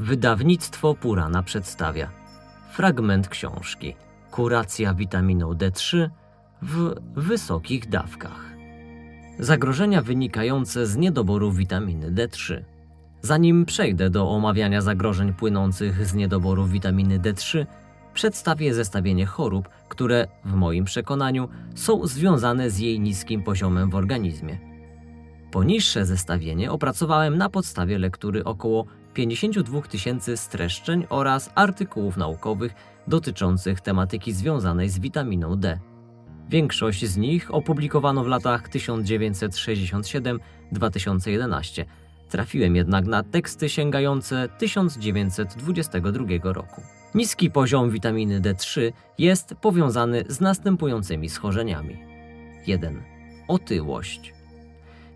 Wydawnictwo Purana przedstawia fragment książki Kuracja witaminą D3 w wysokich dawkach. Zagrożenia wynikające z niedoboru witaminy D3. Zanim przejdę do omawiania zagrożeń płynących z niedoboru witaminy D3, przedstawię zestawienie chorób, które w moim przekonaniu są związane z jej niskim poziomem w organizmie. Poniższe zestawienie opracowałem na podstawie lektury około 52 tysięcy streszczeń oraz artykułów naukowych dotyczących tematyki związanej z witaminą D. Większość z nich opublikowano w latach 1967-2011. Trafiłem jednak na teksty sięgające 1922 roku. Niski poziom witaminy D3 jest powiązany z następującymi schorzeniami. 1. Otyłość.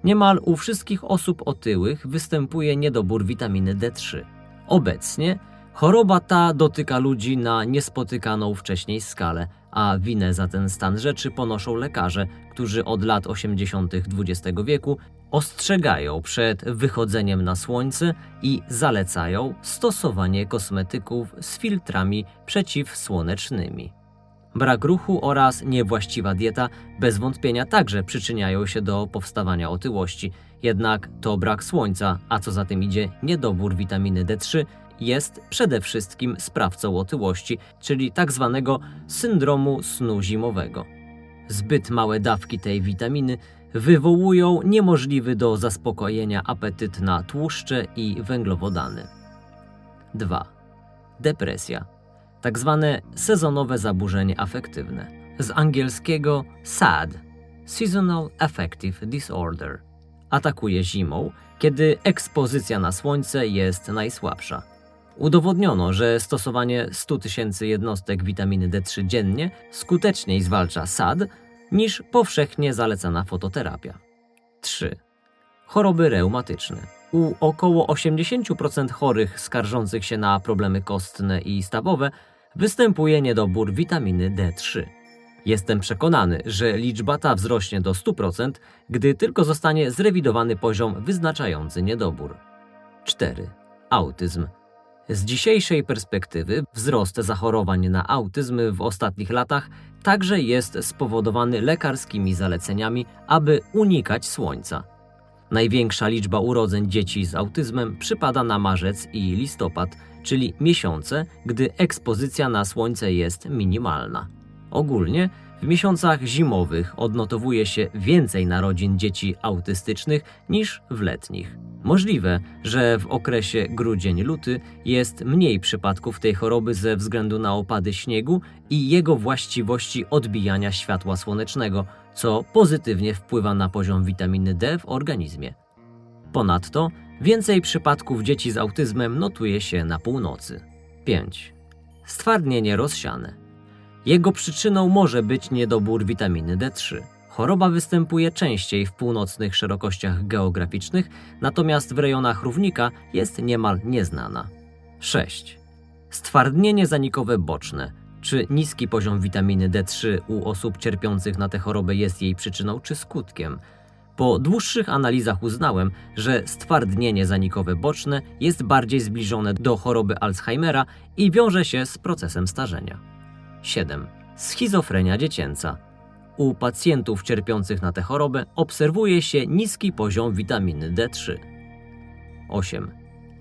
Niemal u wszystkich osób otyłych występuje niedobór witaminy D3. Obecnie choroba ta dotyka ludzi na niespotykaną wcześniej skalę, a winę za ten stan rzeczy ponoszą lekarze, którzy od lat 80. XX wieku ostrzegają przed wychodzeniem na słońce i zalecają stosowanie kosmetyków z filtrami przeciwsłonecznymi. Brak ruchu oraz niewłaściwa dieta bez wątpienia także przyczyniają się do powstawania otyłości. Jednak to brak słońca, a co za tym idzie niedobór witaminy D3, jest przede wszystkim sprawcą otyłości, czyli tak zwanego syndromu snu zimowego. Zbyt małe dawki tej witaminy wywołują niemożliwy do zaspokojenia apetyt na tłuszcze i węglowodany. 2. Depresja tak zwane sezonowe zaburzenie afektywne. Z angielskiego SAD Seasonal Affective Disorder. Atakuje zimą, kiedy ekspozycja na słońce jest najsłabsza. Udowodniono, że stosowanie 100 tysięcy jednostek witaminy D3 dziennie skuteczniej zwalcza SAD niż powszechnie zalecana fototerapia. 3. Choroby reumatyczne. U około 80% chorych skarżących się na problemy kostne i stawowe występuje niedobór witaminy D3. Jestem przekonany, że liczba ta wzrośnie do 100%, gdy tylko zostanie zrewidowany poziom wyznaczający niedobór. 4. Autyzm. Z dzisiejszej perspektywy wzrost zachorowań na autyzm w ostatnich latach także jest spowodowany lekarskimi zaleceniami, aby unikać słońca. Największa liczba urodzeń dzieci z autyzmem przypada na marzec i listopad, czyli miesiące, gdy ekspozycja na słońce jest minimalna. Ogólnie w miesiącach zimowych odnotowuje się więcej narodzin dzieci autystycznych niż w letnich. Możliwe, że w okresie grudzień-luty jest mniej przypadków tej choroby ze względu na opady śniegu i jego właściwości odbijania światła słonecznego, co pozytywnie wpływa na poziom witaminy D w organizmie. Ponadto więcej przypadków dzieci z autyzmem notuje się na północy. 5. Stwardnienie rozsiane. Jego przyczyną może być niedobór witaminy D3. Choroba występuje częściej w północnych szerokościach geograficznych, natomiast w rejonach równika jest niemal nieznana. 6. Stwardnienie zanikowe boczne. Czy niski poziom witaminy D3 u osób cierpiących na tę chorobę jest jej przyczyną czy skutkiem? Po dłuższych analizach uznałem, że stwardnienie zanikowe boczne jest bardziej zbliżone do choroby Alzheimera i wiąże się z procesem starzenia. 7. Schizofrenia dziecięca. U pacjentów cierpiących na tę chorobę obserwuje się niski poziom witaminy D3. 8.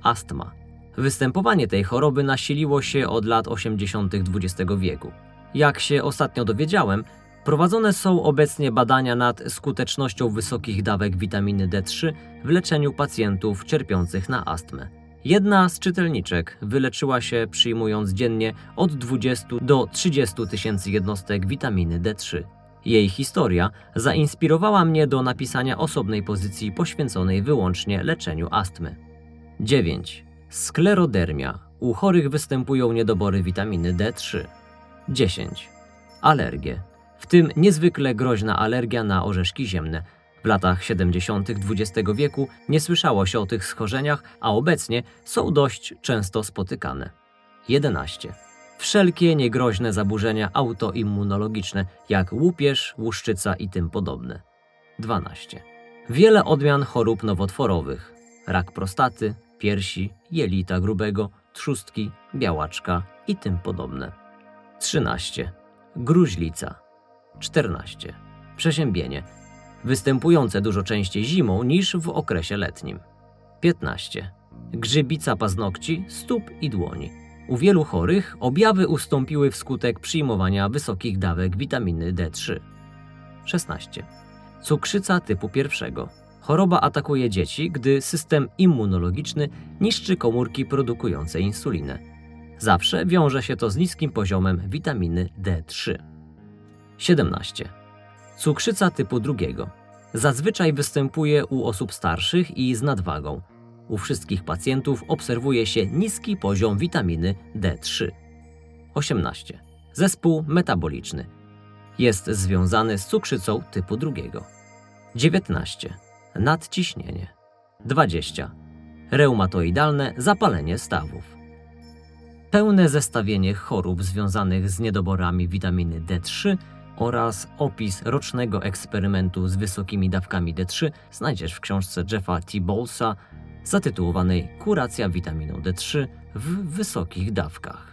Astma. Występowanie tej choroby nasiliło się od lat 80. XX wieku. Jak się ostatnio dowiedziałem, prowadzone są obecnie badania nad skutecznością wysokich dawek witaminy D3 w leczeniu pacjentów cierpiących na astmę. Jedna z czytelniczek wyleczyła się przyjmując dziennie od 20 do 30 tysięcy jednostek witaminy D3. Jej historia zainspirowała mnie do napisania osobnej pozycji poświęconej wyłącznie leczeniu astmy. 9. Sklerodermia. U chorych występują niedobory witaminy D3. 10. Alergie. W tym niezwykle groźna alergia na orzeszki ziemne. W latach 70. XX wieku nie słyszało się o tych schorzeniach, a obecnie są dość często spotykane. 11. Wszelkie niegroźne zaburzenia autoimmunologiczne, jak łupież, łuszczyca i tym podobne. 12. Wiele odmian chorób nowotworowych, rak prostaty, piersi, jelita grubego, trzustki, białaczka i tym podobne. 13. Gruźlica. 14. Przeziębienie, występujące dużo częściej zimą niż w okresie letnim. 15. Grzybica paznokci, stóp i dłoni. U wielu chorych objawy ustąpiły wskutek przyjmowania wysokich dawek witaminy D3. 16. Cukrzyca typu pierwszego. Choroba atakuje dzieci, gdy system immunologiczny niszczy komórki produkujące insulinę. Zawsze wiąże się to z niskim poziomem witaminy D3. 17. Cukrzyca typu drugiego. Zazwyczaj występuje u osób starszych i z nadwagą. U wszystkich pacjentów obserwuje się niski poziom witaminy D3. 18. Zespół metaboliczny. Jest związany z cukrzycą typu drugiego. 19. Nadciśnienie. 20. Reumatoidalne zapalenie stawów. Pełne zestawienie chorób związanych z niedoborami witaminy D3 oraz opis rocznego eksperymentu z wysokimi dawkami D3 znajdziesz w książce Jeffa T. Bowlesa zatytułowanej Kuracja witaminą D3 w wysokich dawkach.